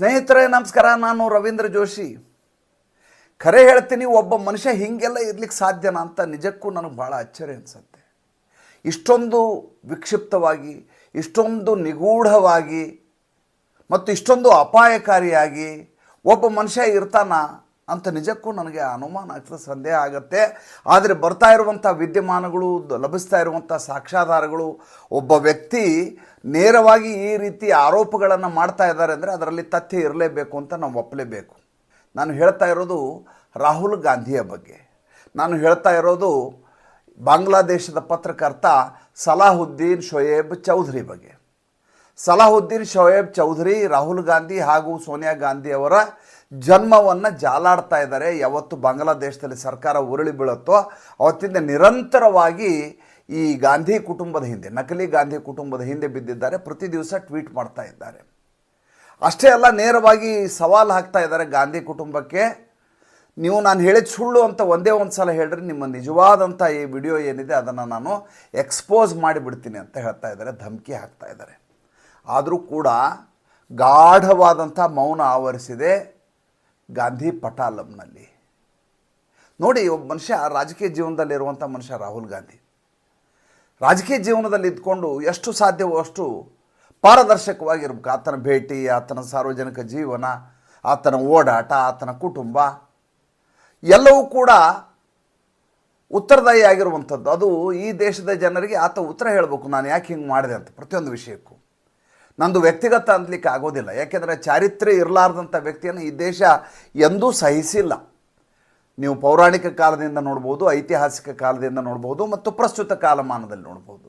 ಸ್ನೇಹಿತರೆ, ನಮಸ್ಕಾರ. ನಾನು ರವೀಂದ್ರ ಜೋಶಿ. ಖರೆ ಹೇಳ್ತೀನಿ, ಒಬ್ಬ ಮನುಷ್ಯ ಹೀಗೆಲ್ಲ ಇರ್ಲಿಕ್ಕೆ ಸಾಧ್ಯನಾ ಅಂತ ನಿಜಕ್ಕೂ ನನಗೆ ಭಾಳ ಅಚ್ಚರಿ ಅನಿಸುತ್ತೆ. ಇಷ್ಟೊಂದು ವಿಕ್ಷಿಪ್ತವಾಗಿ, ಇಷ್ಟೊಂದು ನಿಗೂಢವಾಗಿ, ಮತ್ತು ಇಷ್ಟೊಂದು ಅಪಾಯಕಾರಿಯಾಗಿ ಒಬ್ಬ ಮನುಷ್ಯ ಇರ್ತಾನ? ಅಂತ ನಿಜಕ್ಕೂ ನನಗೆ ಅನುಮಾನ ಆಗ್ತದೆ, ಸಂದೇಹ ಆಗುತ್ತೆ. ಆದರೆ ಬರ್ತಾ ಇರುವಂಥ ವಿದ್ಯಮಾನಗಳು, ಲಭಿಸ್ತಾ ಇರುವಂಥ ಸಾಕ್ಷ್ಯಾಧಾರಗಳು, ಒಬ್ಬ ವ್ಯಕ್ತಿ ನೇರವಾಗಿ ಈ ರೀತಿ ಆರೋಪಗಳನ್ನು ಮಾಡ್ತಾ ಇದ್ದಾರೆ ಅಂದರೆ ಅದರಲ್ಲಿ ತಥ್ಯ ಇರಲೇಬೇಕು ಅಂತ ನಾವು ಒಪ್ಪಲೇಬೇಕು ನಾನು ಹೇಳ್ತಾ ಇರೋದು ರಾಹುಲ್ ಗಾಂಧಿಯ ಬಗ್ಗೆ. ನಾನು ಹೇಳ್ತಾ ಇರೋದು ಬಾಂಗ್ಲಾದೇಶದ ಪತ್ರಕರ್ತ ಸಲಾಹುದ್ದೀನ್ ಶೊಯೇಬ್ ಚೌಧರಿ ಬಗ್ಗೆ. ಸಲಾಹುದ್ದೀನ್ ಶೋಯೇಬ್ ಚೌಧರಿ, ರಾಹುಲ್ ಗಾಂಧಿ ಹಾಗೂ ಸೋನಿಯಾ ಗಾಂಧಿ ಅವರ ಜನ್ಮವನ್ನು ಜಾಲಾಡ್ತಾ ಇದ್ದಾರೆ. ಯಾವತ್ತು ಬಾಂಗ್ಲಾದೇಶದಲ್ಲಿ ಸರ್ಕಾರ ಉರುಳಿ ಬೀಳುತ್ತೋ ಅವತ್ತಿಂದ ನಿರಂತರವಾಗಿ ಈ ಗಾಂಧಿ ಕುಟುಂಬದ ಹಿಂದೆ, ನಕಲಿ ಗಾಂಧಿ ಕುಟುಂಬದ ಹಿಂದೆ ಬಿದ್ದಿದ್ದಾರೆ. ಪ್ರತಿ ದಿವಸ ಟ್ವೀಟ್ ಮಾಡ್ತಾ ಇದ್ದಾರೆ. ಅಷ್ಟೇ ಅಲ್ಲ, ನೇರವಾಗಿ ಸವಾಲು ಹಾಕ್ತಾ ಇದ್ದಾರೆ ಗಾಂಧಿ ಕುಟುಂಬಕ್ಕೆ. ನೀವು ನಾನು ಹೇಳಿದ ಸುಳ್ಳು ಅಂತ ಒಂದೇ ಒಂದು ಸಲ ಹೇಳ್ರಿ, ನಿಮ್ಮ ನಿಜವಾದಂಥ ಈ ವಿಡಿಯೋ ಏನಿದೆ ಅದನ್ನು ನಾನು ಎಕ್ಸ್ಪೋಸ್ ಮಾಡಿಬಿಡ್ತೀನಿ ಅಂತ ಹೇಳ್ತಾ ಇದ್ದಾರೆ, ಧಮಕಿ ಹಾಕ್ತಾ ಇದ್ದಾರೆ. ಆದರೂ ಕೂಡ ಗಾಢವಾದಂಥ ಮೌನ ಆವರಿಸಿದೆ ಗಾಂಧಿ ಪಟಾಲಂನಲ್ಲಿ. ನೋಡಿ, ಒಬ್ಬ ಮನುಷ್ಯ ರಾಜಕೀಯ ಜೀವನದಲ್ಲಿರುವಂಥ ಮನುಷ್ಯ ರಾಹುಲ್ ಗಾಂಧಿ. ರಾಜಕೀಯ ಜೀವನದಲ್ಲಿ ಇದ್ಕೊಂಡು ಎಷ್ಟು ಸಾಧ್ಯವೋ ಅಷ್ಟು ಪಾರದರ್ಶಕವಾಗಿರ್ಬೇಕು. ಆತನ ಭೇಟಿ, ಆತನ ಸಾರ್ವಜನಿಕ ಜೀವನ, ಆತನ ಓಡಾಟ, ಆತನ ಕುಟುಂಬ, ಎಲ್ಲವೂ ಕೂಡ ಉತ್ತರದಾಯಿ ಆಗಿರುವಂಥದ್ದು. ಅದು ಈ ದೇಶದ ಜನರಿಗೆ ಆತ ಉತ್ತರ ಹೇಳಬೇಕು, ನಾನು ಯಾಕೆ ಹಿಂಗೆ ಮಾಡಿದೆ ಅಂತ ಪ್ರತಿಯೊಂದು ವಿಷಯಕ್ಕೂ. ನಂದು ವ್ಯಕ್ತಿಗತ ಅನ್ಲಿಕ್ಕೆ ಆಗೋದಿಲ್ಲ. ಯಾಕೆಂದರೆ ಚಾರಿತ್ರ್ಯ ಇರಲಾರ್ದಂಥ ವ್ಯಕ್ತಿಯನ್ನು ಈ ದೇಶ ಎಂದೂ ಸಹಿಸಿಲ್ಲ. ನೀವು ಪೌರಾಣಿಕ ಕಾಲದಿಂದ ನೋಡ್ಬೋದು, ಐತಿಹಾಸಿಕ ಕಾಲದಿಂದ ನೋಡ್ಬೋದು ಮತ್ತು ಪ್ರಸ್ತುತ ಕಾಲಮಾನದಲ್ಲಿ ನೋಡ್ಬೋದು.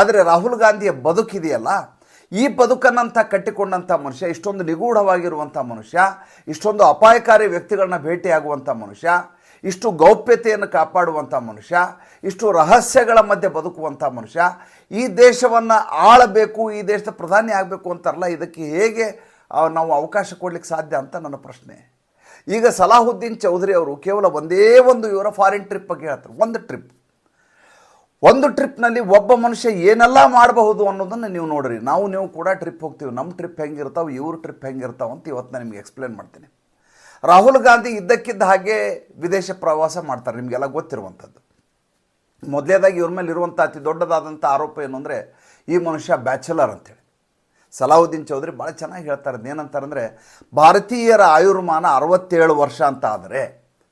ಆದರೆ ರಾಹುಲ್ ಗಾಂಧಿಯ ಬದುಕಿದೆಯಲ್ಲ? ಈ ಬದುಕನ್ನಂಥ, ಕಟ್ಟಿಕೊಂಡಂಥ ಮನುಷ್ಯ, ಇಷ್ಟೊಂದು ನಿಗೂಢವಾಗಿರುವಂಥ ಮನುಷ್ಯ, ಇಷ್ಟೊಂದು ಅಪಾಯಕಾರಿ ವ್ಯಕ್ತಿಗಳನ್ನ ಭೇಟಿಯಾಗುವಂಥ ಮನುಷ್ಯ ಇಷ್ಟು ಗೌಪ್ಯತೆಯನ್ನು ಕಾಪಾಡುವಂಥ ಮನುಷ್ಯ, ಇಷ್ಟು ರಹಸ್ಯಗಳ ಮಧ್ಯೆ ಬದುಕುವಂಥ ಮನುಷ್ಯ, ಈ ದೇಶವನ್ನು ಆಳಬೇಕು, ಈ ದೇಶದ ಪ್ರಧಾನಿ ಆಗಬೇಕು ಅಂತಾರಲ್ಲ, ಇದಕ್ಕೆ ಹೇಗೆ ನಾವು ಅವಕಾಶ ಕೊಡಲಿಕ್ಕೆ ಸಾಧ್ಯ ಅಂತ ನನ್ನ ಪ್ರಶ್ನೆ. ಈಗ ಸಲಾಹುದ್ದೀನ್ ಚೌಧರಿ ಅವರು ಕೇವಲ ಒಂದೇ ಒಂದು ಇವರ ಫಾರಿನ್ ಟ್ರಿಪ್ ಬಗ್ಗೆ ಹೇಳ್ತಾರೆ, ಒಂದು ಟ್ರಿಪ್. ಒಂದು ಟ್ರಿಪ್ನಲ್ಲಿ ಒಬ್ಬ ಮನುಷ್ಯ ಏನೆಲ್ಲ ಮಾಡಬಹುದು ಅನ್ನೋದನ್ನು ನೀವು ನೋಡ್ರಿ. ನಾವು, ನೀವು ಕೂಡ ಟ್ರಿಪ್ ಹೋಗ್ತೀವಿ, ನಮ್ಮ ಟ್ರಿಪ್ ಹೆಂಗಿರ್ತಾವೆ, ಇವ್ರ ಟ್ರಿಪ್ ಹೆಂಗಿರ್ತಾವೆ ಅಂತ ಇವತ್ತು ನಾನು ನಿಮಗೆ ಎಕ್ಸ್ಪ್ಲೇನ್ ಮಾಡ್ತೀನಿ. ರಾಹುಲ್ ಗಾಂಧಿ ಇದ್ದಕ್ಕಿದ್ದ ಹಾಗೆ ವಿದೇಶ ಪ್ರವಾಸ ಮಾಡ್ತಾರೆ, ನಿಮಗೆಲ್ಲ ಗೊತ್ತಿರುವಂಥದ್ದು. ಮೊದಲೇದಾಗಿ ಇವ್ರ ಮೇಲೆ ಇರುವಂಥ ಅತಿ ದೊಡ್ಡದಾದಂಥ ಆರೋಪ ಏನು ಅಂದರೆ, ಈ ಮನುಷ್ಯ ಬ್ಯಾಚುಲರ್ ಅಂತೇಳಿ. ಸಲಾವುದ್ದೀನ್ ಚೌಧರಿ ಭಾಳ ಚೆನ್ನಾಗಿ ಹೇಳ್ತಾರೆ ಏನಂತಾರಂದರೆ ಭಾರತೀಯರ ಆಯುರ್ಮಾನ ಅರವತ್ತೇಳು ವರ್ಷ ಅಂತ ಆದರೆ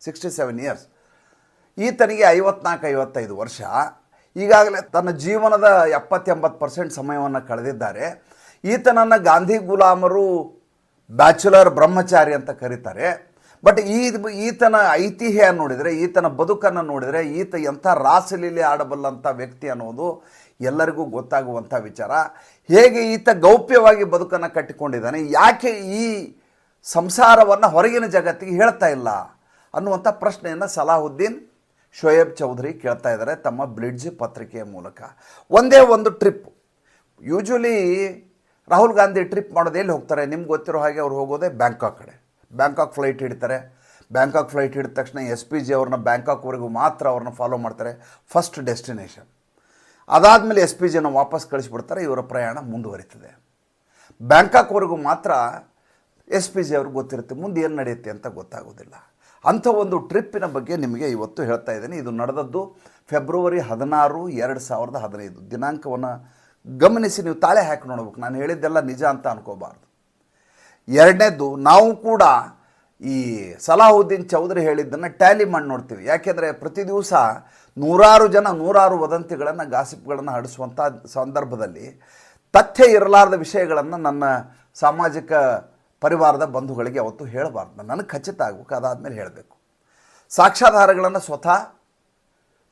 ಸಿಕ್ಸ್ಟಿ ಸೆವೆನ್ ಇಯರ್ಸ್ ಈತನಿಗೆ ಐವತ್ನಾಲ್ಕು, ಐವತ್ತೈದು ವರ್ಷ. ಈಗಾಗಲೇ ತನ್ನ ಜೀವನದ ಎಪ್ಪತ್ತೆಂಬತ್ತು ಪರ್ಸೆಂಟ್ ಸಮಯವನ್ನು ಕಳೆದಿದ್ದಾರೆ. ಈತನನ್ನು ಗಾಂಧಿ ಗುಲಾಮರು ಬ್ಯಾಚುಲರ್ ಬ್ರಹ್ಮಚಾರಿ ಅಂತ ಕರೀತಾರೆ. ಬಟ್ ಈ ಈತನ ಐತಿಹ್ಯ ನೋಡಿದರೆ, ಈತನ ಬದುಕನ್ನು ನೋಡಿದರೆ, ಈತ ಎಂಥ ರಾಸಲೀಲೆ ಆಡಬಲ್ಲಂಥ ವ್ಯಕ್ತಿ ಅನ್ನೋದು ಎಲ್ಲರಿಗೂ ಗೊತ್ತಾಗುವಂಥ ವಿಚಾರ. ಹೇಗೆ ಈತ ಗೌಪ್ಯವಾಗಿ ಬದುಕನ್ನು ಕಟ್ಟಿಕೊಂಡಿದ್ದಾನೆ, ಯಾಕೆ ಈ ಸಂಸಾರವನ್ನು ಹೊರಗಿನ ಜಗತ್ತಿಗೆ ಹೇಳ್ತಾ ಇಲ್ಲ ಅನ್ನುವಂಥ ಪ್ರಶ್ನೆಯನ್ನು ಸಲಾಹುದ್ದೀನ್ ಶೋಯಬ್ ಚೌಧರಿ ಕೇಳ್ತಾ ಇದ್ದಾರೆ ತಮ್ಮ ಬ್ಲಿಡ್ಜ್ ಪತ್ರಿಕೆಯ ಮೂಲಕ. ಒಂದೇ ಒಂದು trip. Usually Rahul Gandhi trip ಮಾಡೋದು ಎಲ್ಲಿ ಹೋಗ್ತಾರೆ? ನಿಮ್ಗೆ ಗೊತ್ತಿರೋ ಹಾಗೆ ಅವ್ರು ಹೋಗೋದೇ ಬ್ಯಾಂಕಾಕ್ ಕಡೆ. ಬ್ಯಾಂಕಾಕ್ ಫ್ಲೈಟ್ ಹಿಡ್ತಾರೆ. ಬ್ಯಾಂಕಾಕ್ ಫ್ಲೈಟ್ ಹಿಡಿದ ತಕ್ಷಣ ಎಸ್ ಪಿ ಜಿ ಅವ್ರನ್ನ ಬ್ಯಾಂಕಾಕ್ವರೆಗೂ ಮಾತ್ರ ಅವ್ರನ್ನ ಫಾಲೋ ಮಾಡ್ತಾರೆ. First destination. ಅದಾದಮೇಲೆ ಎಸ್ ಪಿ ಜಿಯನ್ನು ವಾಪಸ್ ಕಳಿಸ್ಬಿಡ್ತಾರೆ. ಇವರ ಪ್ರಯಾಣ ಮುಂದುವರಿತದೆ. ಬ್ಯಾಂಕಾಕ್ವರೆಗೂ ಮಾತ್ರ ಎಸ್ ಪಿ ಜಿ ಅವ್ರಿಗೆ ಗೊತ್ತಿರುತ್ತೆ, ಮುಂದೆ ಏನು ನಡೆಯುತ್ತೆ ಅಂತ ಗೊತ್ತಾಗೋದಿಲ್ಲ. ಅಂಥ ಒಂದು ಟ್ರಿಪ್ಪಿನ ಬಗ್ಗೆ ನಿಮಗೆ ಇವತ್ತು ಹೇಳ್ತಾ ಇದ್ದೀನಿ. ಇದು ನಡೆದದ್ದು ಫೆಬ್ರವರಿ ಹದಿನಾರು, ಎರಡು ಸಾವಿರದ ಹದಿನೈದು. ದಿನಾಂಕವನ್ನು ಗಮನಿಸಿ ನೀವು ತಾಳೆ ಹಾಕಿ ನೋಡ್ಬೇಕು. ನಾನು ಹೇಳಿದ್ದೆಲ್ಲ ನಿಜ ಅಂತ ಅನ್ಕೋಬಾರ್ದು. ಎರಡನೇದು, ನಾವು ಕೂಡ ಈ ಸಲಾಹುದ್ದೀನ್ ಚೌಧರಿ ಹೇಳಿದ್ದನ್ನು ಟ್ಯಾಲಿ ಮಾಡಿ ನೋಡ್ತೀವಿ. ಯಾಕೆಂದರೆ ಪ್ರತಿ ದಿವಸ ನೂರಾರು ಜನ, ನೂರಾರು ವದಂತಿಗಳನ್ನು, ಗಾಸಿಪ್ಗಳನ್ನು ಹಡಿಸುವಂಥ ಸಂದರ್ಭದಲ್ಲಿ ತಥ್ಯ ಇರಲಾರದ ವಿಷಯಗಳನ್ನು ನನ್ನ ಸಾಮಾಜಿಕ ಪರಿವಾರದ ಬಂಧುಗಳಿಗೆ ಅವತ್ತು ಹೇಳಬಾರ್ದು. ನನಗೆ ಖಚಿತ ಆಗಬೇಕು, ಅದಾದಮೇಲೆ ಹೇಳಬೇಕು. ಸಾಕ್ಷ್ಯಾಧಾರಗಳನ್ನು ಸ್ವತಃ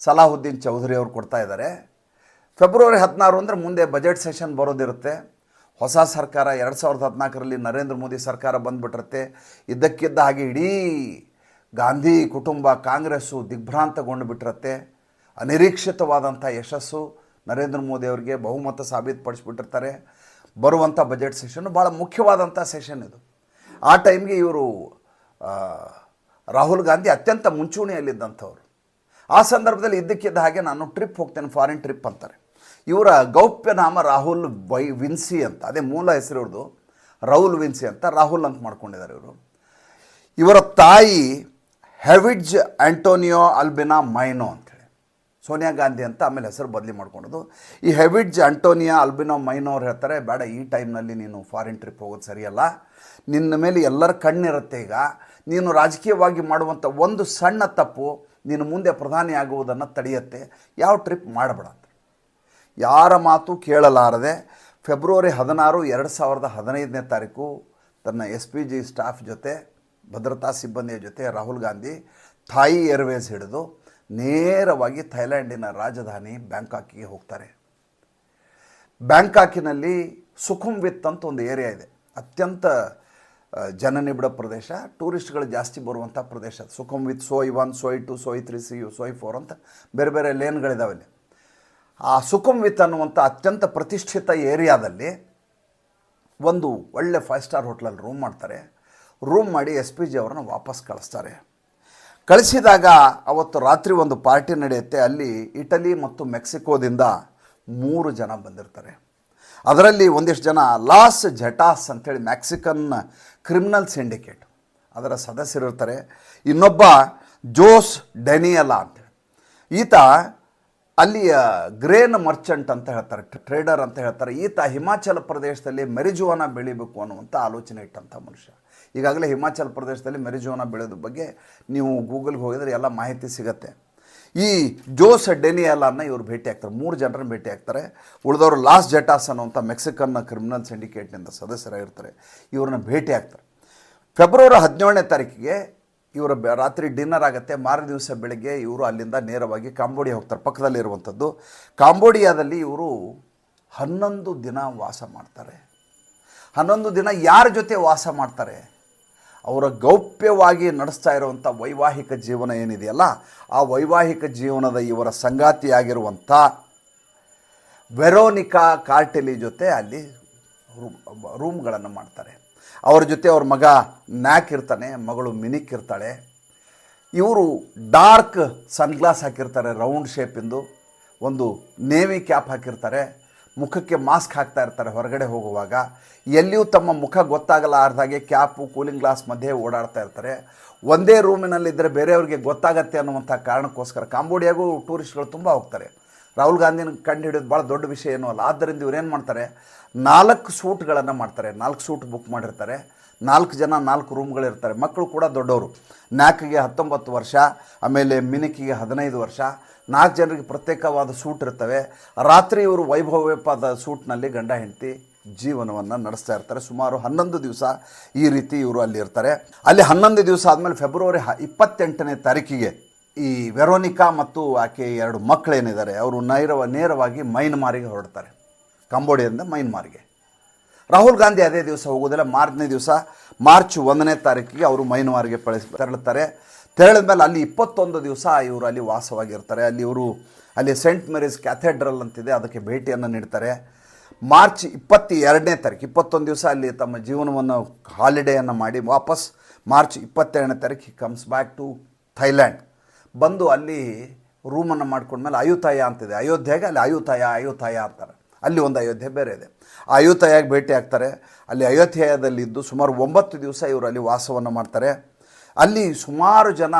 ಸಲಾಹುದ್ದೀನ್ ಚೌಧರಿ ಅವರು ಕೊಡ್ತಾ ಇದ್ದಾರೆ. ಫೆಬ್ರವರಿ ಹದಿನಾರು ಅಂದರೆ ಮುಂದೆ ಬಜೆಟ್ ಸೆಷನ್ ಬರೋದಿರುತ್ತೆ. ಹೊಸ ಸರ್ಕಾರ ಎರಡು ಸಾವಿರದ ಹದಿನಾಲ್ಕರಲ್ಲಿ ನರೇಂದ್ರ ಮೋದಿ ಸರ್ಕಾರ ಬಂದುಬಿಟ್ಟಿರುತ್ತೆ. ಇದ್ದಕ್ಕಿದ್ದ ಹಾಗೆ ಇಡೀ ಗಾಂಧಿ ಕುಟುಂಬ, ಕಾಂಗ್ರೆಸ್ಸು ದಿಗ್ಭ್ರಾಂತಗೊಂಡು ಬಿಟ್ಟಿರುತ್ತೆ ಅನಿರೀಕ್ಷಿತವಾದಂಥ ಯಶಸ್ಸು ನರೇಂದ್ರ ಮೋದಿ ಅವರಿಗೆ ಬಹುಮತ ಸಾಬೀತುಪಡಿಸ್ಬಿಟ್ಟಿರ್ತಾರೆ. ಬರುವಂಥ ಬಜೆಟ್ ಸೆಷನ್ನು ಭಾಳ ಮುಖ್ಯವಾದಂಥ ಸೆಷನ್ ಇದು. ಆ ಟೈಮ್ಗೆ ಇವರು ರಾಹುಲ್ ಗಾಂಧಿ ಅತ್ಯಂತ ಮುಂಚೂಣಿಯಲ್ಲಿದ್ದಂಥವ್ರು. ಆ ಸಂದರ್ಭದಲ್ಲಿ ಇದ್ದಕ್ಕಿದ್ದ ಹಾಗೆ ನಾನು ಟ್ರಿಪ್ ಹೋಗ್ತೇನೆ ಫಾರಿನ್ ಟ್ರಿಪ್ ಅಂತಾರೆ. ಇವರ ಗೌಪ್ಯ ನಾಮ ರಾಹುಲ್ ವೈ ವಿನ್ಸಿ ಅಂತ. ಅದೇ ಮೂಲ ಹೆಸರು ಇವ್ರದ್ದು. ರಾಹುಲ್ ವಿನ್ಸಿ ಅಂತ ರಾಹುಲ್ ಅಂತ ಮಾಡ್ಕೊಂಡಿದ್ದಾರೆ ಇವರು. ಇವರ ತಾಯಿ ಹೆವಿಡ್ಜ್ ಆಂಟೋನಿಯೋ ಅಲ್ಬಿನಾ ಮೈನೋ ಅಂಥೇಳಿ ಸೋನಿಯಾ ಗಾಂಧಿ ಅಂತ ಆಮೇಲೆ ಹೆಸರು ಬದಲಿ ಮಾಡ್ಕೊಂಡದು ಈ ಹೆವಿಡ್ಜ್ ಆಂಟೋನಿಯಾ ಅಲ್ಬಿನೋ ಮೈನೋ ಅವ್ರು ಹೇಳ್ತಾರೆ, ಬೇಡ, ಈ ಟೈಮ್ನಲ್ಲಿ ನೀನು ಫಾರಿನ್ ಟ್ರಿಪ್ ಹೋಗೋದು ಸರಿಯಲ್ಲ. ನಿನ್ನ ಮೇಲೆ ಎಲ್ಲರ ಕಣ್ಣಿರುತ್ತೆ ಈಗ. ನೀನು ರಾಜಕೀಯವಾಗಿ ಮಾಡುವಂಥ ಒಂದು ಸಣ್ಣ ತಪ್ಪು ನೀನು ಮುಂದೆ ಪ್ರಧಾನಿ ಆಗುವುದನ್ನು ತಡೆಯುತ್ತೆ. ಯಾವ ಟ್ರಿಪ್ ಮಾಡಬೇಡ ಯಾರ ಮಾತು ಕೇಳಲಾರದೆ ಫೆಬ್ರವರಿ ಹದಿನಾರು ಎರಡು ಸಾವಿರದ ಹದಿನೈದನೇ ತಾರೀಕು ತನ್ನ ಎಸ್ ಪಿ ಜಿ ಸ್ಟಾಫ್ ಜೊತೆ, ಭದ್ರತಾ ಸಿಬ್ಬಂದಿಯ ಜೊತೆ ರಾಹುಲ್ ಗಾಂಧಿ ಥಾಯಿ ಏರ್ವೇಸ್ ಹಿಡಿದು ನೇರವಾಗಿ ಥೈಲ್ಯಾಂಡಿನ ರಾಜಧಾನಿ ಬ್ಯಾಂಕಾಕಿಗೆ ಹೋಗ್ತಾರೆ. ಬ್ಯಾಂಕಾಕಿನಲ್ಲಿ ಸುಖುಂವಿತ್ ಅಂತ ಒಂದು ಏರಿಯಾ ಇದೆ. ಅತ್ಯಂತ ಜನನಿಬಿಡ ಪ್ರದೇಶ. ಟೂರಿಸ್ಟ್ಗಳು ಜಾಸ್ತಿ ಬರುವಂಥ ಪ್ರದೇಶ Sukhumvit Soi one, soy two, soy three, C you, soy four ಅಂತ ಬೇರೆ ಬೇರೆ ಲೇನ್ಗಳಿದಾವೆ ಅಲ್ಲಿ. ಆ ಸುಕುಂವಿತ್ ಅನ್ನುವಂಥ ಅತ್ಯಂತ ಪ್ರತಿಷ್ಠಿತ ಏರಿಯಾದಲ್ಲಿ ಒಂದು ಒಳ್ಳೆ ಫೈವ್ ಸ್ಟಾರ್ ಹೋಟ್ಲಲ್ಲಿ ರೂಮ್ ಮಾಡ್ತಾರೆ. ರೂಮ್ ಮಾಡಿ ಎಸ್ ಪಿ ಜಿ ಅವ್ರನ್ನ ವಾಪಸ್ ಕಳಿಸ್ತಾರೆ. ಕಳಿಸಿದಾಗ ಅವತ್ತು ರಾತ್ರಿ ಒಂದು ಪಾರ್ಟಿ ನಡೆಯುತ್ತೆ. ಅಲ್ಲಿ ಇಟಲಿ ಮತ್ತು ಮೆಕ್ಸಿಕೋದಿಂದ ಮೂರು ಜನ ಬಂದಿರ್ತಾರೆ. ಅದರಲ್ಲಿ ಒಂದಿಷ್ಟು ಜನ ಲಾಸ್ ಜಟಾಸ್ ಅಂಥೇಳಿ ಮ್ಯಾಕ್ಸಿಕನ್ ಕ್ರಿಮಿನಲ್ ಸಿಂಡಿಕೇಟ್ ಅದರ ಸದಸ್ಯರಿರ್ತಾರೆ. ಇನ್ನೊಬ್ಬ ಜೋಸ್ ಡೆನಿಯಲಾ ಅಂತೇಳಿ. ಈತ ಅಲ್ಲಿಯ ಗ್ರೇನ್ ಮರ್ಚೆಂಟ್ ಅಂತ ಹೇಳ್ತಾರೆ ಟ್ರೇಡರ್ ಅಂತ ಹೇಳ್ತಾರೆ. ಈತ ಹಿಮಾಚಲ ಪ್ರದೇಶದಲ್ಲಿ ಮೆರಿಜುವಾನ ಬೆಳಿಬೇಕು ಅನ್ನುವಂಥ ಆಲೋಚನೆ ಇಟ್ಟಂಥ ಮನುಷ್ಯ. ಈಗಾಗಲೇ ಹಿಮಾಚಲ ಪ್ರದೇಶದಲ್ಲಿ ಮೆರಿಜುವಾನ ಬೆಳೆಯೋದ್ರ ಬಗ್ಗೆ ನೀವು ಗೂಗಲ್ಗೆ ಹೋಗಿದರೆ ಎಲ್ಲ ಮಾಹಿತಿ ಸಿಗತ್ತೆ. ಈ ಜೋಸ್ ಡೆನಿಯಲನ್ನು ಇವರು ಭೇಟಿ ಆಗ್ತಾರೆ. ಮೂರು ಜನರನ್ನು ಭೇಟಿ ಆಗ್ತಾರೆ. ಉಳಿದವರು ಲಾಸ್ ಜೆಟಾಸ್ ಅನ್ನುವಂಥ ಮೆಕ್ಸಿಕನ್ ಕ್ರಿಮಿನಲ್ ಸಿಂಡಿಕೇಟ್ನಿಂದ ಸದಸ್ಯರಾಗಿರ್ತಾರೆ. ಇವ್ರನ್ನ ಭೇಟಿ ಆಗ್ತಾರೆ. ಫೆಬ್ರವರಿ ಹದಿನೇಳನೇ ತಾರೀಕಿಗೆ ಇವರ ರಾತ್ರಿ ಡಿನ್ನರ್ ಆಗುತ್ತೆ. ಮಾರನೇ ದಿವಸ ಬೆಳಗ್ಗೆ ಇವರು ಅಲ್ಲಿಂದ ನೇರವಾಗಿ ಕಾಂಬೋಡಿಯಾ ಹೋಗ್ತಾರೆ. ಪಕ್ಕದಲ್ಲಿರುವಂಥದ್ದು. ಕಾಂಬೋಡಿಯಾದಲ್ಲಿ ಇವರು ಹನ್ನೊಂದು ದಿನ ವಾಸ ಮಾಡ್ತಾರೆ. ಹನ್ನೊಂದು ದಿನ ಯಾರ ಜೊತೆ ವಾಸ ಮಾಡ್ತಾರೆ? ಅವರ ಗೌಪ್ಯವಾಗಿ ನಡೆಸ್ತಾ ಇರುವಂಥ ವೈವಾಹಿಕ ಜೀವನ ಏನಿದೆಯಲ್ಲ, ಆ ವೈವಾಹಿಕ ಜೀವನದ ಇವರ ಸಂಗಾತಿಯಾಗಿರುವಂಥ ವೆರೋನಿಕಾ ಕಾರ್ಟೆಲಿ ಜೊತೆ ಅಲ್ಲಿ ರೂಮ್, ರೂಮ್ಗಳನ್ನು ಮಾಡ್ತಾರೆ. ಅವ್ರ ಜೊತೆ ಅವ್ರ ಮಗ ನ್ಯಾಕ್ ಇರ್ತಾನೆ, ಮಗಳು ಮಿನಿಕ್ ಇರ್ತಾಳೆ. ಇವರು ಡಾರ್ಕ್ ಸನ್ಗ್ಲಾಸ್ ಹಾಕಿರ್ತಾರೆ, ರೌಂಡ್ ಶೇಪಿಂದು ಒಂದು ನೇವಿ ಕ್ಯಾಪ್ ಹಾಕಿರ್ತಾರೆ, ಮುಖಕ್ಕೆ ಮಾಸ್ಕ್ ಹಾಕ್ತಾ ಇರ್ತಾರೆ ಹೊರಗಡೆ ಹೋಗುವಾಗ. ಎಲ್ಲಿಯೂ ತಮ್ಮ ಮುಖ ಗೊತ್ತಾಗಲಾರ್ದಾಗೆ ಕ್ಯಾಪು, ಕೂಲಿಂಗ್ ಗ್ಲಾಸ್ ಮಧ್ಯೆ ಓಡಾಡ್ತಾ ಇರ್ತಾರೆ. ಒಂದೇ ರೂಮಿನಲ್ಲಿದ್ದರೆ ಬೇರೆಯವ್ರಿಗೆ ಗೊತ್ತಾಗತ್ತೆ ಅನ್ನುವಂಥ ಕಾರಣಕ್ಕೋಸ್ಕರ ಕಾಂಬೋಡಿಯಾಗೂ ಟೂರಿಸ್ಟ್ಗಳು ತುಂಬ ಹೋಗ್ತಾರೆ. ರಾಹುಲ್ ಗಾಂಧಿನ ಕಂಡು ಹಿಡಿಯೋದು ಭಾಳ ದೊಡ್ಡ ವಿಷಯ ಏನೂ ಅಲ್ಲ. ಆದ್ದರಿಂದ ಇವ್ರು ಏನು ಮಾಡ್ತಾರೆ? ನಾಲ್ಕು ಸೂಟ್ಗಳನ್ನು ಮಾಡ್ತಾರೆ. ನಾಲ್ಕು ಸೂಟ್ ಬುಕ್ ಮಾಡಿರ್ತಾರೆ. ನಾಲ್ಕು ಜನ, ನಾಲ್ಕು ರೂಮ್ಗಳಿರ್ತಾರೆ ಮಕ್ಕಳು ಕೂಡ ದೊಡ್ಡವರು. ನಾಲ್ಕಿಗೆ ಹತ್ತೊಂಬತ್ತು ವರ್ಷ, ಆಮೇಲೆ ಮಿನಿಕಿಗೆ ಹದಿನೈದು ವರ್ಷ. ನಾಲ್ಕು ಜನರಿಗೆ ಪ್ರತ್ಯೇಕವಾದ ಸೂಟ್ ಇರ್ತವೆ. ರಾತ್ರಿ ಇವರು ವೈಭವಪಾದ ಸೂಟ್ನಲ್ಲಿ ಗಂಡ, ಹೆಂಡತಿ ಜೀವನವನ್ನು ನಡೆಸ್ತಾ ಇರ್ತಾರೆ. ಸುಮಾರು ಹನ್ನೊಂದು ದಿವಸ ಈ ರೀತಿ ಇವರು ಅಲ್ಲಿ ಇರ್ತಾರೆ. ಅಲ್ಲಿ ಹನ್ನೊಂದು ದಿವಸ ಆದಮೇಲೆ ಫೆಬ್ರವರಿ ಹ, ಇಪ್ಪತ್ತೆಂಟನೇ ತಾರೀಕಿಗೆ ಈ ವೆರೋನಿಕಾ ಮತ್ತು ಆಕೆ ಎರಡು ಮಕ್ಕಳೇನಿದ್ದಾರೆ, ಅವರು ನೈರವ, ನೇರವಾಗಿ ಮೈನ್ಮಾರಿಗೆ ಹೊರಡ್ತಾರೆ ಕಂಬೋಡಿಯಿಂದ ಮೈನ್ಮಾರ್ಗೆ. ರಾಹುಲ್ ಗಾಂಧಿ ಅದೇ ದಿವಸ ಹೋಗೋದಿಲ್ಲ ಮಾರನೇ ದಿವಸ, ಮಾರ್ಚ್ ಒಂದನೇ ತಾರೀಕಿಗೆ ಅವರು ಮೈನ್ಮಾರ್ಗೆ ಪಳಿಸ್, ತೆರಳುತ್ತಾರೆ. ತೆರಳಿದ ಮೇಲೆ ಅಲ್ಲಿ ಇಪ್ಪತ್ತೊಂದು ದಿವಸ ಇವರು ಅಲ್ಲಿ ವಾಸವಾಗಿರ್ತಾರೆ. ಅಲ್ಲಿ ಇವರು, ಅಲ್ಲಿ ಸೆಂಟ್ ಮೇರೀಸ್ ಕ್ಯಾಥೆಡ್ರಲ್ ಅಂತಿದೆ, ಅದಕ್ಕೆ ಭೇಟಿಯನ್ನು ನೀಡ್ತಾರೆ. ಮಾರ್ಚ್ ಇಪ್ಪತ್ತ ಎರಡನೇ ತಾರೀಕು, ಇಪ್ಪತ್ತೊಂದು ದಿವಸ ಅಲ್ಲಿ ತಮ್ಮ ಜೀವನವನ್ನು, ಹಾಲಿಡೇಯನ್ನು ಮಾಡಿ ವಾಪಸ್ ಮಾರ್ಚ್ ಇಪ್ಪತ್ತೆರಡನೇ ತಾರೀಕು ಕಮ್ಸ್ ಬ್ಯಾಕ್ ಟು ಥೈಲ್ಯಾಂಡ್ ಬಂದು ಅಲ್ಲಿ ರೂಮನ್ನು ಮಾಡ್ಕೊಂಡ್ಮೇಲೆ ಅಯೋತಾಯ ಅಂತಿದೆ. ಅಯೋಧ್ಯೆಗೆ ಅಲ್ಲಿ ಅಯೋತಾಯ ಅಯೋತಾಯ ಅಂತಾರೆ. ಅಲ್ಲಿ ಒಂದು ಅಯೋಧ್ಯೆ ಬೇರೆ ಇದೆ. ಅಯೋತಾಯಾಗಿ ಭೇಟಿ ಆಗ್ತಾರೆ. ಅಲ್ಲಿ ಅಯೋಧ್ಯೆಯದಲ್ಲಿದ್ದು ಸುಮಾರು ಒಂಬತ್ತು ದಿವಸ ಇವರು ಅಲ್ಲಿ ವಾಸವನ್ನು ಮಾಡ್ತಾರೆ. ಅಲ್ಲಿ ಸುಮಾರು ಜನ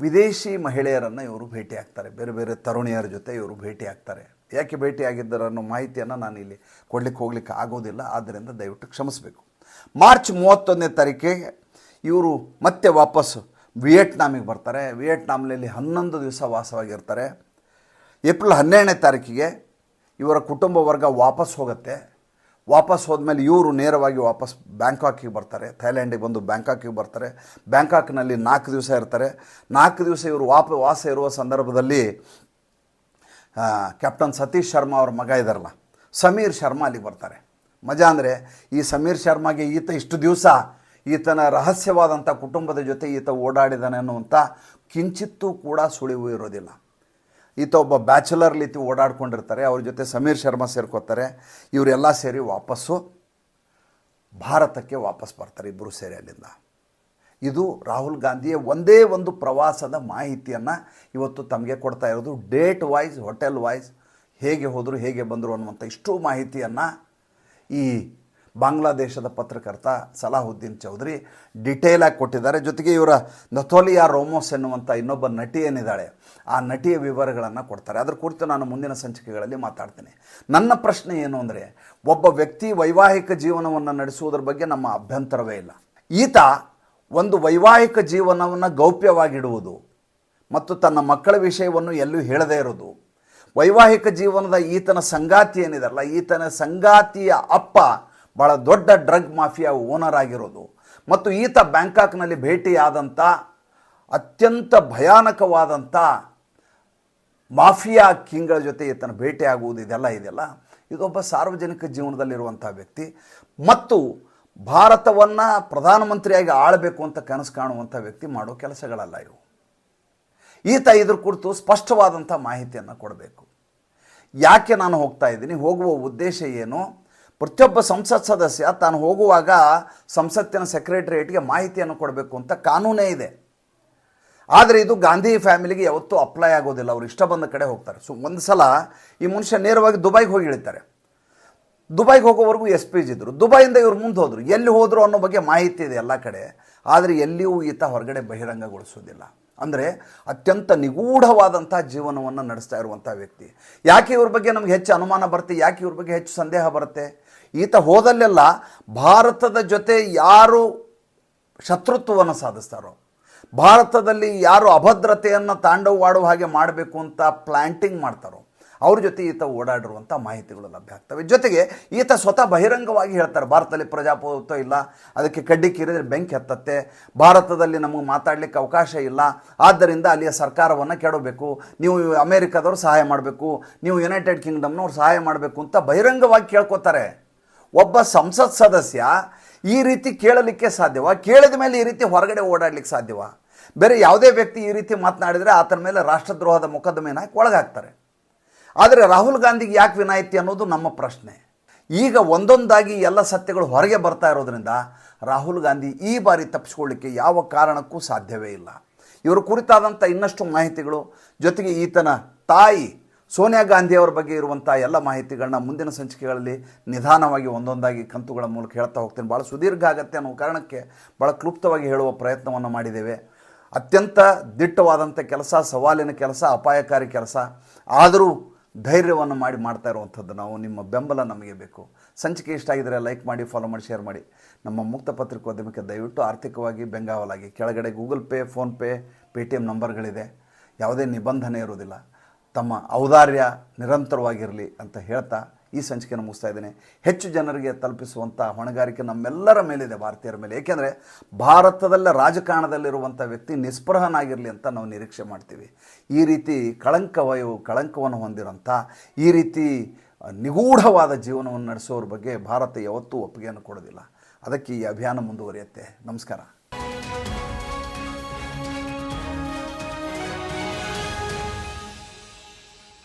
ವಿದೇಶಿ ಮಹಿಳೆಯರನ್ನು ಇವರು ಭೇಟಿ ಆಗ್ತಾರೆ. ಬೇರೆ ಬೇರೆ ತರುಣಿಯರ ಜೊತೆ ಇವರು ಭೇಟಿ ಆಗ್ತಾರೆ. ಯಾಕೆ ಭೇಟಿ ಆಗಿದ್ದಾರೆ ಅನ್ನೋ ಮಾಹಿತಿಯನ್ನು ನಾನು ಇಲ್ಲಿ ಕೊಡ್ಲಿಕ್ಕೆ ಹೋಗ್ಲಿಕ್ಕೆ ಆಗೋದಿಲ್ಲ. ಆದ್ದರಿಂದ ದಯವಿಟ್ಟು ಕ್ಷಮಿಸಬೇಕು. ಮಾರ್ಚ್ ಮೂವತ್ತೊಂದನೇ ತಾರೀಕಿಗೆ ಇವರು ಮತ್ತೆ ವಾಪಸ್ ವಿಯೆಟ್ನಾಮಿಗೆ ಬರ್ತಾರೆ. ವಿಯೆಟ್ನಾಮ್ನಲ್ಲಿ ಹನ್ನೊಂದು ದಿವಸ ವಾಸವಾಗಿರ್ತಾರೆ. ಏಪ್ರಿಲ್ ಹನ್ನೆರಡನೇ ತಾರೀಕಿಗೆ ಇವರ ಕುಟುಂಬ ವರ್ಗ ವಾಪಸ್ ಹೋಗುತ್ತೆ. ವಾಪಸ್ ಹೋದ್ಮೇಲೆ ಇವರು ನೇರವಾಗಿ ವಾಪಸ್ ಬ್ಯಾಂಕಾಕಿಗೆ ಬರ್ತಾರೆ. ಥೈಲ್ಯಾಂಡಿಗೆ ಬಂದು ಬ್ಯಾಂಕಾಕಿಗೆ ಬರ್ತಾರೆ. ಬ್ಯಾಂಕಾಕ್ನಲ್ಲಿ ನಾಲ್ಕು ದಿವಸ ಇರ್ತಾರೆ. ನಾಲ್ಕು ದಿವಸ ಇವರು ವಾಪ, ವಾಸ ಇರುವ ಸಂದರ್ಭದಲ್ಲಿ ಕ್ಯಾಪ್ಟನ್ ಸತೀಶ್ ಶರ್ಮಾ ಅವ್ರ ಮಗ ಇದ್ದಾರಲ್ಲ, ಸಮೀರ್ ಶರ್ಮಾ ಅಲ್ಲಿಗೆ ಬರ್ತಾರೆ. ಮಜಾ ಅಂದರೆ ಈ ಸಮೀರ್ ಶರ್ಮಾಗೆ ಈತ ಇಷ್ಟು ದಿವಸ ಈತನ ರಹಸ್ಯವಾದಂಥ ಕುಟುಂಬದ ಜೊತೆ ಈತ ಓಡಾಡಿದಾನೆ ಅನ್ನುವಂಥ ಕಿಂಚಿತ್ತೂ ಕೂಡ ಸುಳಿವು ಇರೋದಿಲ್ಲ. ಈತ ಒಬ್ಬ ಬ್ಯಾಚುಲರ್ ರೀತಿ ಓಡಾಡ್ಕೊಂಡಿರ್ತಾರೆ, ಅವ್ರ ಜೊತೆ ಸಮೀರ್ ಶರ್ಮಾ ಸೇರ್ಕೋತಾರೆ, ಇವರೆಲ್ಲ ಸೇರಿ ವಾಪಸ್ಸು ಭಾರತಕ್ಕೆ ವಾಪಸ್ ಬರ್ತಾರೆ ಇಬ್ಬರು ಸೇರಿ ಅಲ್ಲಿಂದ. ಇದು ರಾಹುಲ್ ಗಾಂಧಿಯ ಒಂದೇ ಒಂದು ಪ್ರವಾಸದ ಮಾಹಿತಿಯನ್ನು ಇವತ್ತು ತಮಗೆ ಕೊಡ್ತಾ ಇರೋದು. ಡೇಟ್ ವೈಸ್ ಹೋಟೆಲ್ ವೈಸ್ ಹೇಗೆ ಹೋದರು, ಹೇಗೆ ಬಂದರು ಅನ್ನುವಂಥ ಇಷ್ಟು ಮಾಹಿತಿಯನ್ನು ಈ ಬಾಂಗ್ಲಾದೇಶದ ಪತ್ರಕರ್ತ ಸಲಾಹುದ್ದೀನ್ ಚೌಧರಿ ಡಿಟೇಲಾಗಿ ಕೊಟ್ಟಿದ್ದಾರೆ. ಜೊತೆಗೆ ಇವರ ನಥೋಲಿಯಾ ರೋಮೋಸ್ ಎನ್ನುವಂಥ ಇನ್ನೊಬ್ಬ ನಟಿ ಏನಿದ್ದಾಳೆ, ಆ ನಟಿಯ ವಿವರಗಳನ್ನು ಕೊಡ್ತಾರೆ. ಅದ್ರ ಕುರಿತು ನಾನು ಮುಂದಿನ ಸಂಚಿಕೆಗಳಲ್ಲಿ ಮಾತಾಡ್ತೀನಿ. ನನ್ನ ಪ್ರಶ್ನೆ ಏನು ಅಂದರೆ, ಒಬ್ಬ ವ್ಯಕ್ತಿ ವೈವಾಹಿಕ ಜೀವನವನ್ನು ನಡೆಸುವುದರ ಬಗ್ಗೆ ನಮ್ಮ ಅಭ್ಯಂತರವೇ ಇಲ್ಲ. ಈತ ಒಂದು ವೈವಾಹಿಕ ಜೀವನವನ್ನು ಗೌಪ್ಯವಾಗಿಡುವುದು ಮತ್ತು ತನ್ನ ಮಕ್ಕಳ ವಿಷಯವನ್ನು ಎಲ್ಲೂ ಹೇಳದೇ ಇರೋದು ವೈವಾಹಿಕ ಜೀವನದ ಈತನ ಸಂಗಾತಿ ಏನಿದಾರಲ್ಲ ಈತನ ಸಂಗಾತಿಯ ಅಪ್ಪ ಭಾಳ ದೊಡ್ಡ ಡ್ರಗ್ ಮಾಫಿಯಾ ಓನರ್ ಆಗಿರೋದು. ಮತ್ತು ಈತ ಬ್ಯಾಂಕಾಕ್ನಲ್ಲಿ ಭೇಟಿಯಾದಂಥ ಅತ್ಯಂತ ಭಯಾನಕವಾದಂಥ ಮಾಫಿಯಾ ಕಿಂಗ್ಗಳ ಜೊತೆ ಈತನ ಭೇಟಿ ಆಗುವುದು ಇದೆಲ್ಲ. ಇದೆಯಲ್ಲ ಇದೊಬ್ಬ ಸಾರ್ವಜನಿಕ ಜೀವನದಲ್ಲಿರುವಂಥ ವ್ಯಕ್ತಿ. ಮತ್ತು ಭಾರತವನ್ನು ಪ್ರಧಾನಮಂತ್ರಿಯಾಗಿ ಆಳಬೇಕು ಅಂತ ಕನಸು ಕಾಣುವಂಥ ವ್ಯಕ್ತಿ ಮಾಡೋ ಕೆಲಸಗಳಲ್ಲ ಇವು. ಈತ ಇದ್ರ ಕುರಿತು ಸ್ಪಷ್ಟವಾದಂಥ ಮಾಹಿತಿಯನ್ನು ಕೊಡಬೇಕು. ಯಾಕೆ ನಾನು ಹೋಗ್ತಾ ಇದ್ದೀನಿ? ಹೋಗುವ ಉದ್ದೇಶ ಏನು? ಪ್ರತಿಯೊಬ್ಬ ಸಂಸತ್ ಸದಸ್ಯ ತಾನು ಹೋಗುವಾಗ ಸಂಸತ್ತಿನ ಸೆಕ್ರೆಟರಿಯೇಟ್ಗೆ ಮಾಹಿತಿಯನ್ನು ಕೊಡಬೇಕು ಅಂತ ಕಾನೂನೇ ಇದೆ. ಆದರೆ ಇದು ಗಾಂಧಿ ಫ್ಯಾಮಿಲಿಗೆ ಯಾವತ್ತೂ ಅಪ್ಲೈ ಆಗೋದಿಲ್ಲ. ಅವರು ಇಷ್ಟ ಬಂದ ಕಡೆ ಹೋಗ್ತಾರೆ. ಸೊ ಒಂದು ಸಲ ಈ ಮನುಷ್ಯ ನೇರವಾಗಿ ದುಬೈಗೆ ಹೋಗಿ ಇಳಿತಾರೆ. ದುಬೈಗೆ ಹೋಗೋವರೆಗೂ ಎಸ್ ಪಿ ಇದ್ರು. ದುಬೈಯಿಂದ ಇವ್ರು ಮುಂದೆ ಹೋದರು. ಎಲ್ಲಿ ಹೋದರು ಅನ್ನೋ ಬಗ್ಗೆ ಮಾಹಿತಿ ಇದೆ ಎಲ್ಲ ಕಡೆ. ಆದರೆ ಎಲ್ಲಿಯೂ ಈತ ಹೊರಗಡೆ ಬಹಿರಂಗಗೊಳಿಸೋದಿಲ್ಲ. ಅಂದರೆ ಅತ್ಯಂತ ನಿಗೂಢವಾದಂಥ ಜೀವನವನ್ನು ನಡೆಸ್ತಾ ಇರುವಂಥ ವ್ಯಕ್ತಿ. ಯಾಕೆ ಇವ್ರ ಬಗ್ಗೆ ನಮ್ಗೆ ಹೆಚ್ಚು ಅನುಮಾನ ಬರುತ್ತೆ? ಯಾಕೆ ಇವ್ರ ಬಗ್ಗೆ ಹೆಚ್ಚು ಸಂದೇಹ ಬರುತ್ತೆ? ಈತ ಹೋದಲ್ಲೆಲ್ಲ ಭಾರತದ ಜೊತೆ ಯಾರು ಶತ್ರುತ್ವವನ್ನು ಸಾಧಿಸ್ತಾರೋ, ಭಾರತದಲ್ಲಿ ಯಾರು ಅಭದ್ರತೆಯನ್ನು ತಾಂಡವವಾಡುವ ಹಾಗೆ ಮಾಡಬೇಕು ಅಂತ ಪ್ಲ್ಯಾಂಟಿಂಗ್ ಮಾಡ್ತಾರೋ, ಅವ್ರ ಜೊತೆ ಈತ ಓಡಾಡಿರುವಂಥ ಮಾಹಿತಿಗಳು ಲಭ್ಯ ಆಗ್ತವೆ. ಜೊತೆಗೆ ಈತ ಸ್ವತಃ ಬಹಿರಂಗವಾಗಿ ಹೇಳ್ತಾರೆ, ಭಾರತದಲ್ಲಿ ಪ್ರಜಾಪ್ರಭುತ್ವ ಇಲ್ಲ, ಅದಕ್ಕೆ ಕಡ್ಡಿ ಕೀರಿದ್ರೆ ಬೆಂಕಿ ಹತ್ತತ್ತೆ, ಭಾರತದಲ್ಲಿ ನಮಗೆ ಮಾತಾಡಲಿಕ್ಕೆ ಅವಕಾಶ ಇಲ್ಲ, ಆದ್ದರಿಂದ ಅಲ್ಲಿಯ ಸರ್ಕಾರವನ್ನು ಕೆಡಬೇಕು, ನೀವು ಅಮೇರಿಕಾದವರು ಸಹಾಯ ಮಾಡಬೇಕು, ನೀವು ಯುನೈಟೆಡ್ ಕಿಂಗ್ಡಮ್ನವ್ರು ಸಹಾಯ ಮಾಡಬೇಕು ಅಂತ ಬಹಿರಂಗವಾಗಿ ಕೇಳ್ಕೊತಾರೆ. ಒಬ್ಬ ಸಂಸತ್ ಸದಸ್ಯ ಈ ರೀತಿ ಕೇಳಲಿಕ್ಕೆ ಸಾಧ್ಯವ? ಕೇಳಿದ ಮೇಲೆ ಈ ರೀತಿ ಹೊರಗಡೆ ಓಡಾಡಲಿಕ್ಕೆ ಸಾಧ್ಯವ? ಬೇರೆ ಯಾವುದೇ ವ್ಯಕ್ತಿ ಈ ರೀತಿ ಮಾತನಾಡಿದರೆ ಆತನ ಮೇಲೆ ರಾಷ್ಟ್ರದ್ರೋಹದ ಮೊಕದ್ದಮೆನ ಹಾಕಿ ಒಳಗಾಗ್ತಾರೆ. ಆದರೆ ರಾಹುಲ್ ಗಾಂಧಿಗೆ ಯಾಕೆ ವಿನಾಯಿತಿ ಅನ್ನೋದು ನಮ್ಮ ಪ್ರಶ್ನೆ. ಈಗ ಒಂದೊಂದಾಗಿ ಎಲ್ಲ ಸತ್ಯಗಳು ಹೊರಗೆ ಬರ್ತಾ ಇರೋದ್ರಿಂದ ರಾಹುಲ್ ಗಾಂಧಿ ಈ ಬಾರಿ ತಪ್ಪಿಸ್ಕೊಳ್ಳಿಕ್ಕೆ ಯಾವ ಕಾರಣಕ್ಕೂ ಸಾಧ್ಯವೇ ಇಲ್ಲ. ಇವರ ಕುರಿತಾದಂಥ ಇನ್ನಷ್ಟು ಮಾಹಿತಿಗಳು, ಜೊತೆಗೆ ಈತನ ತಾಯಿ ಸೋನಿಯಾ ಗಾಂಧಿಯವರ ಬಗ್ಗೆ ಇರುವಂಥ ಎಲ್ಲ ಮಾಹಿತಿಗಳನ್ನ ಮುಂದಿನ ಸಂಚಿಕೆಗಳಲ್ಲಿ ನಿಧಾನವಾಗಿ ಒಂದೊಂದಾಗಿ ಕಂತುಗಳ ಮೂಲಕ ಹೇಳ್ತಾ ಹೋಗ್ತೇನೆ. ಭಾಳ ಸುದೀರ್ಘ ಆಗತ್ತೆ ಅನ್ನೋ ಕಾರಣಕ್ಕೆ ಭಾಳ ಕ್ಲುಪ್ತವಾಗಿ ಹೇಳುವ ಪ್ರಯತ್ನವನ್ನು ಮಾಡಿದ್ದೇವೆ. ಅತ್ಯಂತ ದಿಟ್ಟವಾದಂಥ ಕೆಲಸ, ಸವಾಲಿನ ಕೆಲಸ, ಅಪಾಯಕಾರಿ ಕೆಲಸ. ಆದರೂ ಧೈರ್ಯವನ್ನು ಮಾಡಿ ಮಾಡ್ತಾ ಇರುವಂಥದ್ದು ನಾವು. ನಿಮ್ಮ ಬೆಂಬಲ ನಮಗೆ ಬೇಕು. ಸಂಚಿಕೆ ಇಷ್ಟ ಆಗಿದರೆ ಲೈಕ್ ಮಾಡಿ, ಫಾಲೋ ಮಾಡಿ, ಶೇರ್ ಮಾಡಿ. ನಮ್ಮ ಮುಕ್ತ ಪತ್ರಿಕೋದ್ಯಮಕ್ಕೆ ದಯವಿಟ್ಟು ಆರ್ಥಿಕವಾಗಿ ಬೆಂಗಾವಲಾಗಿ. ಕೆಳಗಡೆ Google Pay PhonePe Paytm ನಂಬರ್ಗಳಿದೆ. ಯಾವುದೇ ನಿಬಂಧನೆ ಇರೋದಿಲ್ಲ ತಮ್ಮ ಔದಾರ್ಯ ನಿರಂತರವಾಗಿರಲಿ ಅಂತ ಹೇಳ್ತಾ ಈ ಸಂಚಿಕೆಯನ್ನು ಮುಗಿಸ್ತಾ ಇದ್ದೇನೆ. ಹೆಚ್ಚು ಜನರಿಗೆ ತಲುಪಿಸುವಂಥ ಹೊಣೆಗಾರಿಕೆ ನಮ್ಮೆಲ್ಲರ ಮೇಲಿದೆ ಭಾರತೀಯರ ಮೇಲೆ. ಏಕೆಂದರೆ ಭಾರತದಲ್ಲೇ ರಾಜಕಾರಣದಲ್ಲಿರುವಂಥ ವ್ಯಕ್ತಿ ನಿಸ್ಪೃಹನಾಗಿರಲಿ ಅಂತ ನಾವು ನಿರೀಕ್ಷೆ ಮಾಡ್ತೀವಿ. ಈ ರೀತಿ ಕಳಂಕವಯು ಕಳಂಕವನ್ನು ಹೊಂದಿರೋಂಥ ಈ ರೀತಿ ನಿಗೂಢವಾದ ಜೀವನವನ್ನು ನಡೆಸೋರ ಬಗ್ಗೆ ಭಾರತ ಯಾವತ್ತೂ ಒಪ್ಪಿಗೆಯನ್ನು ಕೊಡೋದಿಲ್ಲ. ಅದಕ್ಕೆ ಈ ಅಭಿಯಾನ ಮುಂದುವರಿಯುತ್ತೆ. ನಮಸ್ಕಾರ.